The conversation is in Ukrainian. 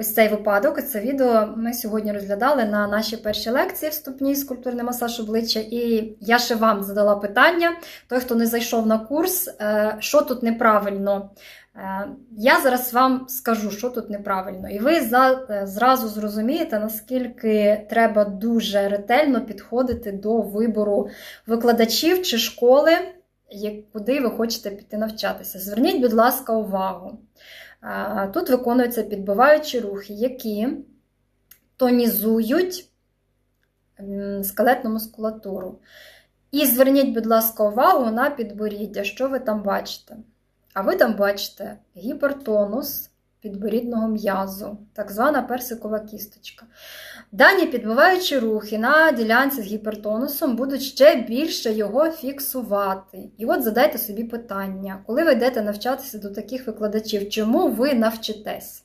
Ось цей випадок, це відео ми сьогодні розглядали на нашій першій лекції вступній скульптурний масаж обличчя. І я ще вам задала питання: той, хто не зайшов на курс, е, що тут неправильно. Е, Я зараз вам скажу, що тут неправильно, і ви е, зразу зрозумієте, наскільки треба дуже ретельно підходити до вибору викладачів чи школи, куди ви хочете піти навчатися. Зверніть, будь ласка, увагу. Тут виконуються підбиваючі рухи, які тонізують скелетну мускулатуру. І зверніть, будь ласка, увагу на підборіддя, що ви там бачите. А ви там бачите гіпертонус підборідного м'язу, так звана персикова кісточка. Дані підбиваючі рухи на ділянці з гіпертонусом будуть ще більше його фіксувати. І от задайте собі питання, коли ви йдете навчатися до таких викладачів, чому ви навчитесь?